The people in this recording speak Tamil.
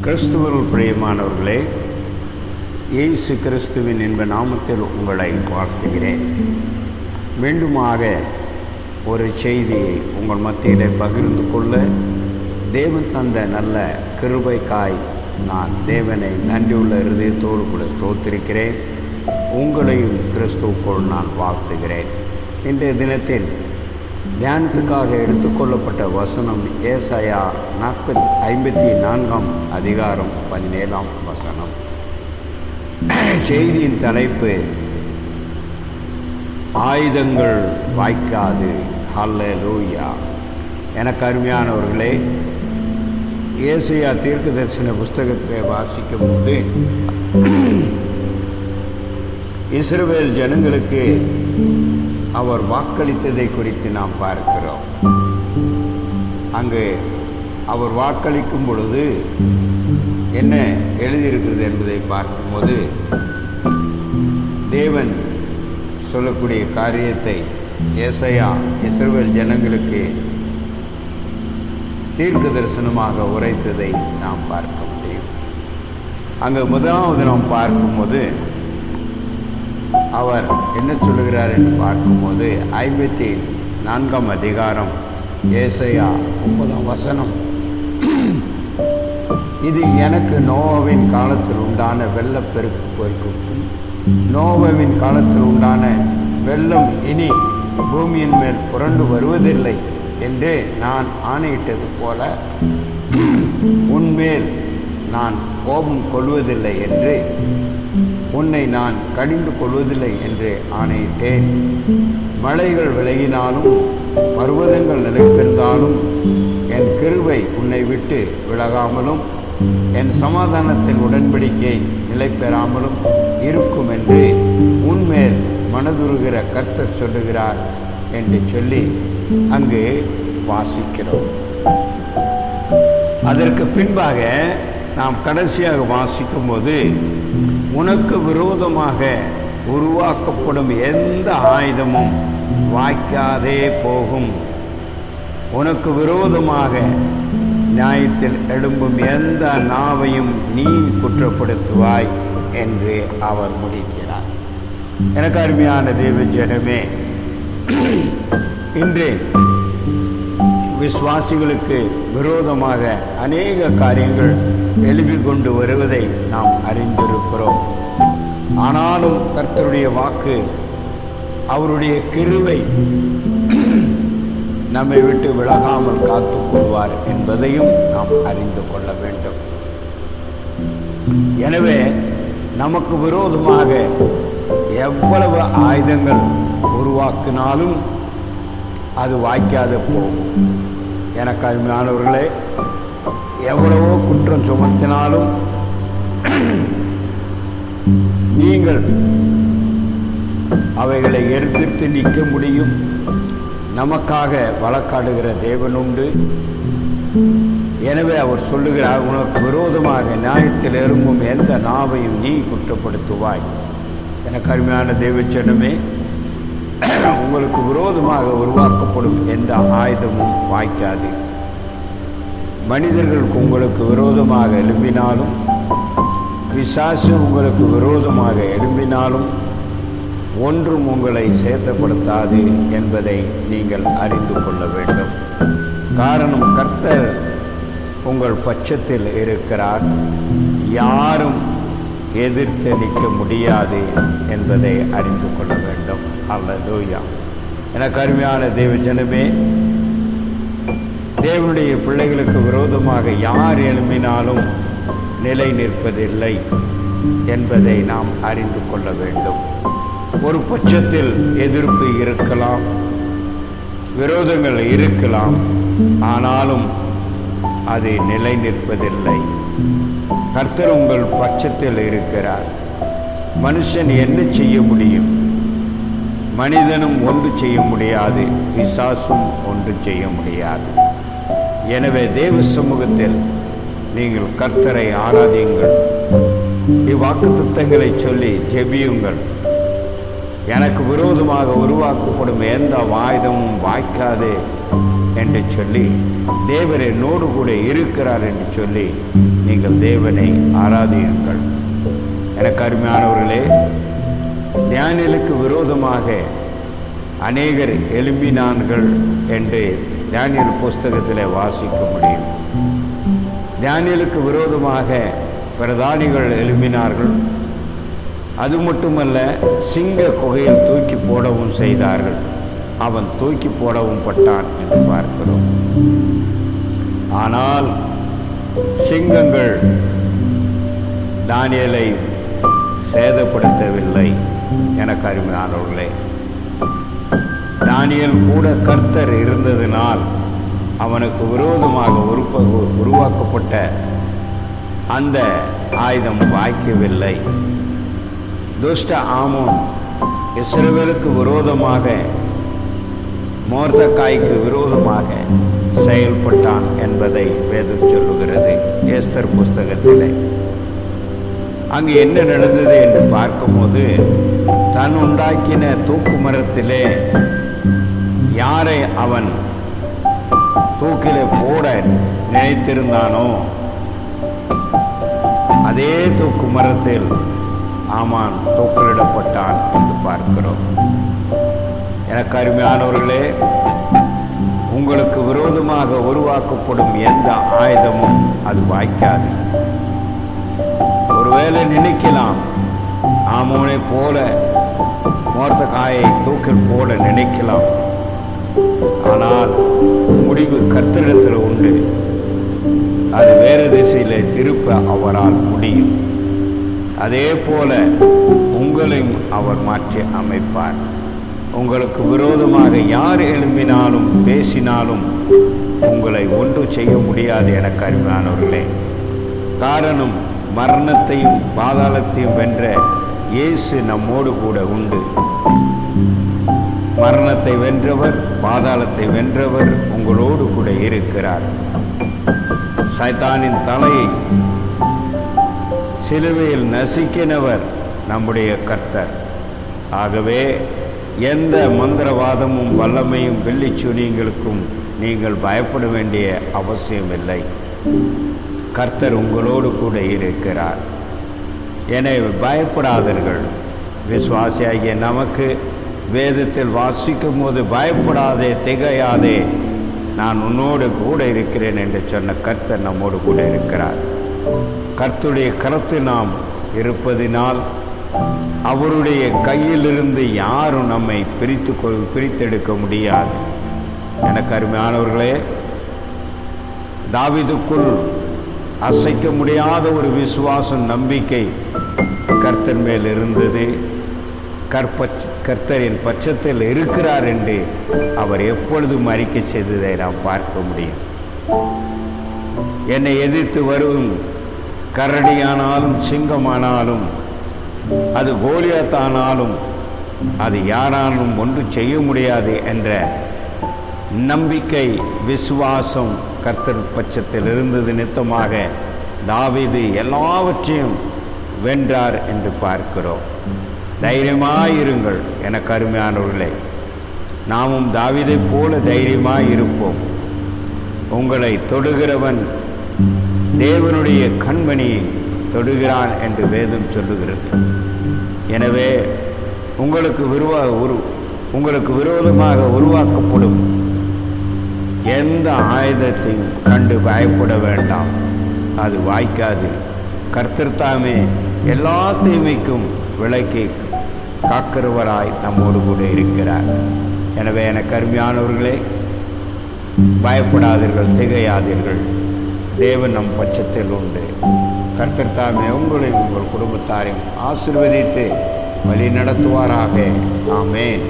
கிறிஸ்துவருள் பிரியமானவர்களே இயேசு கிறிஸ்துவின் என்ப நாமத்தில் உங்களை வாழ்த்துகிறேன். மீண்டுமாக ஒரு செய்தியை உங்கள் மத்தியிலே பகிர்ந்து கொள்ள தேவன் தந்த நல்ல கிருபைக்காய் நான் தேவனை நன்றியுள்ள இருதயத்தோடு கூட ஸ்தோத்திருக்கிறேன். உங்களையும் கிறிஸ்துவுக்குள் நான் வாழ்த்துகிறேன். இன்றைய தினத்தில் தியானத்துக்காக எடுத்துக்கொள்ளப்பட்ட வசனம் ஏசாயா நாற்பத்தி ஐம்பத்தி நான்காம் அதிகாரம் பதினேழாம் வசனம். செய்தியின் தலைப்பு ஆயுதங்கள் வாய்க்காது. ஹல்ல லூயா எனக்கு அருமையானவர்களே ஏசியா தீர்க்க தரிசன புஸ்தகத்தை வாசிக்கும் போது இஸ்ரவேல் ஜனங்களுக்கு அவர் வாக்களித்ததை குறித்து நாம் பார்க்கிறோம். அங்கு அவர் வாக்களிக்கும் பொழுது என்ன எழுதியிருக்கிறது என்பதை பார்க்கும்போது தேவன் சொல்லக்கூடிய காரியத்தை ஏசையா இஸ்ரவேல் ஜனங்களுக்கு தீர்க்க தரிசனமாக உரைத்ததை நாம் பார்க்க முடியும். அங்கு முதலாவது நாம் பார்க்கும்போது அவர் என்ன சொல்லுகிறார் என்று பார்க்கும்போது ஐம்பத்தி நான்காம் அதிகாரம் ஏசையா ஒன்பதாம் வசனம். இது எனக்கு நோவாவின் காலத்தில் உண்டான வெள்ளப்பெருக்கு பெருக்குக்கும் நோவாவின் காலத்தில் உண்டான வெள்ளம் இனி பூமியின் மேல் புரண்டு வருவதில்லை. என்று நான் ஆணையிட்டது போல உன்மேல் நான் கோபம் கொள்வதில்லை என்று உன்னை நான் கடிந்து கொள்வதில்லை என்று ஆணையிட்டேன். மலைகள் விலகினாலும் பர்வதங்கள் நிலைத்திருந்தாலும் என் கிருவை உன்னை விட்டு விலகாமலும் என் சமாதானத்தின் உடன்படிக்கை நிலை பெறாமலும் இருக்கும் என்று உன்மேல் மனதுருகிற கர்த்தர் சொல்லுகிறார் என்று சொல்லி அங்கு வாசிக்கிறோம். அதற்கு பின்பாக நாம் கடைசியாக வாசிக்கும் போது உனக்கு விரோதமாக உருவாக்கப்படும் எந்த ஆயுதமும் வாய்க்காதே போகும். உனக்கு விரோதமாக நியாயத்தில் எழும்பும் எந்த நாவையும் நீ குற்றப்படுத்துவாய் என்று அவர் முடிக்கிறார். எனக்கு அருமையான தேவ ஜனமே இன்று விசுவாசிகளுக்கு விரோதமாக அநேக காரியங்கள் எழுப்பிக் கொண்டு வருவதை நாம் அறிந்திருக்கிறோம். ஆனாலும் கர்த்தருடைய வாக்கு அவருடைய கிருவை நம்மை விட்டு விலகாமல் காத்துக் கொள்வார் என்பதையும் நாம் அறிந்து கொள்ள வேண்டும். எனவே நமக்கு விரோதமாக எவ்வளவு ஆயுதங்கள் உருவாக்கினாலும் அது வாய்க்காத போகும் எனக்கு அருமையானவர்களே எவ்வளவோ குற்றம் சுமத்தினாலும் நீங்கள் அவைகளை எதிர்த்து நிற்க முடியும். நமக்காக வழக்காடுகிற தேவன் உண்டு. எனவே அவர் சொல்லுகிறார் உனக்கு விரோதமாக நியாயத்தில் எறும்பும் எந்த நாவையும் நீ குற்றப்படுத்துவாய். எனக்கு அருமையான தேவச்சனமே உங்களுக்கு விரோதமாக உருவாக்கப்படும் எந்த ஆயுதமும் வாய்க்காது. மனிதர்களுக்கு உங்களுக்கு விரோதமாக எழும்பினாலும் பிசாசு உங்களுக்கு விரோதமாக எழும்பினாலும் ஒன்றும் உங்களை சேதப்படுத்தாது என்பதை நீங்கள் அறிந்து கொள்ள வேண்டும். காரணம் கர்த்தர் உங்கள் பட்சத்தில் இருக்கிறார். யாரும் எதிர்த்து நிற்க முடியாது என்பதை அறிந்து கொள்ள வேண்டும். அல்லதூயா என கருமையான தேவஜனமே தேவனுடைய பிள்ளைகளுக்கு விரோதமாக யார் எழுப்பினாலும் நிலை நிற்பதில்லை என்பதை நாம் அறிந்து கொள்ள வேண்டும். ஒரு பட்சத்தில் எதிர்ப்பு இருக்கலாம் விரோதங்கள் இருக்கலாம் ஆனாலும் அது நிலை நிற்பதில்லை. கர்த்தர் உங்கள் பட்சத்தில் இருக்கிறார். மனுஷன் என்ன செய்ய முடியும்? மனிதனும் ஒன்று செய்ய முடியாது பிசாசும் ஒன்று செய்ய முடியாது. எனவே தேவ சமூகத்தில் நீங்கள் கர்த்தரை ஆராதியுங்கள். இவ்வாக்கு திட்டங்களை சொல்லி ஜெபியுங்கள். எனக்கு விரோதமாக உருவாக்கப்படும் எந்த ஆயுதமும் வாய்க்காது என்று சொல்லி தேவர் என்னோடு கூட இருக்கிறார் என்று சொல்லி நீங்கள் தேவனை ஆராதியுங்கள். எனக்கு அருமையானவர்களே ஞானிகளுக்கு விரோதமாக அநேகர் எழும்பினான்கள் என்று தானியல் புஸ்தகத்தில் வாசிக்க முடியும். தானியலுக்கு விரோதமாக பிரதானிகள் எழும்பினார்கள். அது மட்டுமல்ல சிங்க குகையில் தூக்கி போடவும் செய்தார்கள். அவன் தூக்கி போடவும் பட்டான் என்று பார்க்கிறோம். ஆனால் சிங்கங்கள் தானியலை சேதப்படுத்தவில்லை எனக்கு அருமையானவர்களே தானியல் கூட கர்த்தர் இருந்ததினால் அவனுக்கு விரோதமாக உருப்ப உருவாக்கப்பட்ட அந்த ஆயுதம் வாய்க்கவில்லை. துஷ்ட ஆமோன் இஸ்ரவேலுக்கு விரோதமாக மோர்தக்காய்க்கு விரோதமாக செயல்பட்டான் என்பதை வேதம் சொல்லுகிறது. ஏஸ்தர் புஸ்தகத்திலே. அங்கு என்ன நடந்தது என்று பார்க்கும்போது தன் உண்டாக்கின தூக்கு மரத்திலே யாரை அவன் தூக்கிலே போட நினைத்திருந்தானோ அதே தூக்கு மரத்தில் ஆமான் தூக்கிலிடப்பட்டான் என்று பார்க்கிறோம். எனக்கு அருமையானவர்களே உங்களுக்கு விரோதமாக உருவாக்கப்படும் எந்த ஆயுதமும் அது வாய்க்காது. ஒருவேளை நினைக்கலாம் ஆமோனை போல மோர்த்த காயை தூக்கில் போட நினைக்கலாம். ஆனால் முடிவு கத்திரத்தில் உண்டு. அது வேறு திசையில் திருப்ப அவரால் முடியும். அதே போல உங்களையும் அவர் மாற்றி அமைப்பார். உங்களுக்கு விரோதமாக யார் எழும்பினாலும் பேசினாலும் உங்களை ஒன்று செய்ய முடியாது எனக்கு அருமையானவர்களே. காரணம் மரணத்தையும் பாதாளத்தையும் வென்ற இயேசு நம்மோடு கூட உண்டு. மரணத்தை வென்றவர் பாதாளத்தை வென்றவர் உங்களோடு கூட இருக்கிறார். சைத்தானின் தலையை சிலுவையில் நசுக்கினவர் நம்முடைய கர்த்தர். ஆகவே எந்த மந்திரவாதமும் வல்லமையும் வெள்ளிச்சுனியங்களுக்கும் நீங்கள் பயப்பட வேண்டிய அவசியமில்லை. கர்த்தர் உங்களோடு கூட இருக்கிறார். எனவே பயப்படாதீர்கள். விசுவாசியாகிய நமக்கு வேதத்தில் வாசிக்கும் போது பயப்படாதே திகையாதே. நான் உன்னோடு கூட இருக்கிறேன் என்று சொன்ன கர்த்தர் நம்மோடு கூட இருக்கிறார். கர்த்துடைய கருத்து நாம் இருப்பதினால் அவருடைய கையிலிருந்து யாரும் நம்மை பிரித்து கொள் பிரித்தெடுக்க முடியாது. எனக்கு அருமையானவர்களே தாவிதுக்குள் அசைக்க முடியாத ஒரு விசுவாசம் நம்பிக்கை கர்த்தர் மேல் இருந்தது. கற்பச் கர்த்தரின் பட்சத்தில் இருக்கிறார் என்று அவர் எப்பொழுதும் அறிக்கை செய்ததை நாம் பார்க்க முடியும். என்னை எதிர்த்து வரும் கரடியானாலும் சிங்கமானாலும் அது கோலியத்தானாலும் அது யாராலும் ஒன்று செய்ய முடியாது என்ற நம்பிக்கை விசுவாசம் கர்த்தர் பட்சத்தில் இருந்தது நித்தமாக தாவிது எல்லாவற்றையும் வென்றார் என்று பார்க்கிறோம். தைரியமாயிருங்கள் என கருமையானவர்களே நாமும் தாவிதை போல தைரியமாக இருப்போம் உங்களை தொடுகிறவன் தேவனுடைய கண்மணியை தொடுகிறான் என்று வேதம் சொல்லுகிறது. எனவே உங்களுக்கு விருவா உரு உங்களுக்கு விரோதமாக உருவாக்கப்படும் எந்த ஆயுதத்தையும் கண்டு பயப்பட வேண்டாம். அது வாய்க்காது. கர்த்தர்தாமே எல்லா தீமைக்கும் விலைக்கு காக்கிறவராய் நம்மோடு கூட இருக்கிறார். எனவே எனக்கு அருமையானவர்களே பயப்படாதீர்கள் திகையாதீர்கள். தேவன் நம் பட்சத்தில் உண்டு. கர்த்தர் உங்களை உங்கள் குடும்பத்தாரையும் ஆசிர்வதித்து வழி நடத்துவாராக ஆமேன்.